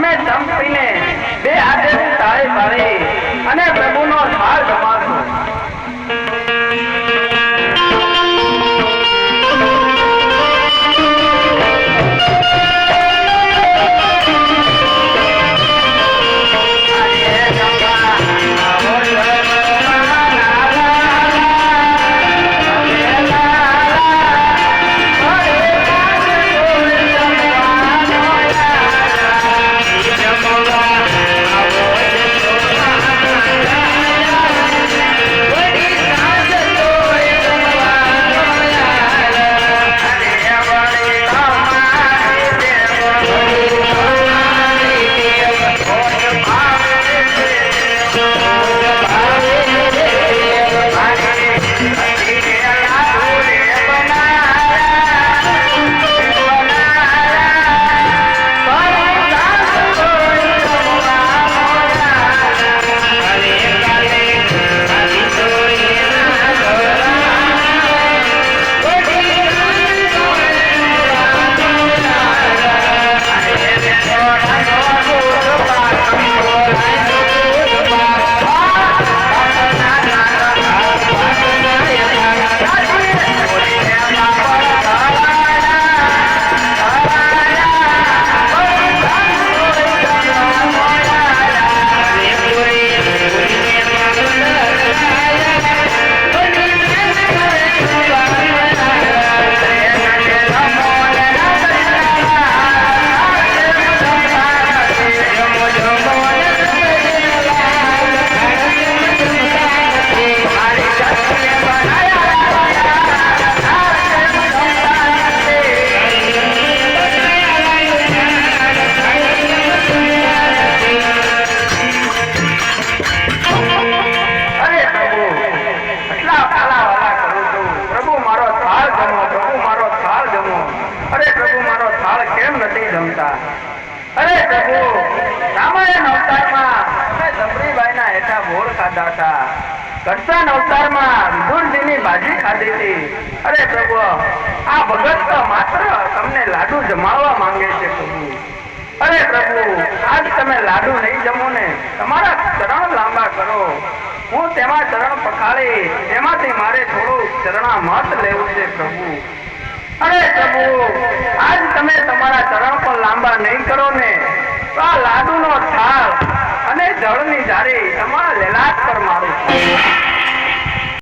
તમે ધમકીને બે હાથે તાળે પાડી મારો કેમ નથી જમતા? અરે પ્રભુ, રામાયણ અવતારમાં તમે સબરીબાઈના હેઠા ભોળ ખાધા હતા. કરસન અવતારમાં વિદુરજીની ભાજી ખાધી હતી. અરે પ્રભુ, આ ભગત તો માત્ર તમને લાડુ જમાડવા માંગે છે પ્રભુ. અરે પ્રભુ, આજ તમે લાડુ નહીં જમો ને, તમારા ચરણ લાંબા કરો. હું તેમાં ચરણ પખાડી તેમાંથી મારે થોડું ચરણા મત લેવું છે પ્રભુ. અરે પ્રભુ, આજ તમે તમારા ચરણ પર લાંબા નહીં કરો ને, તો આ લાડુનો થાળ અને જળની જારી તમારા લેલાટ પર મારું.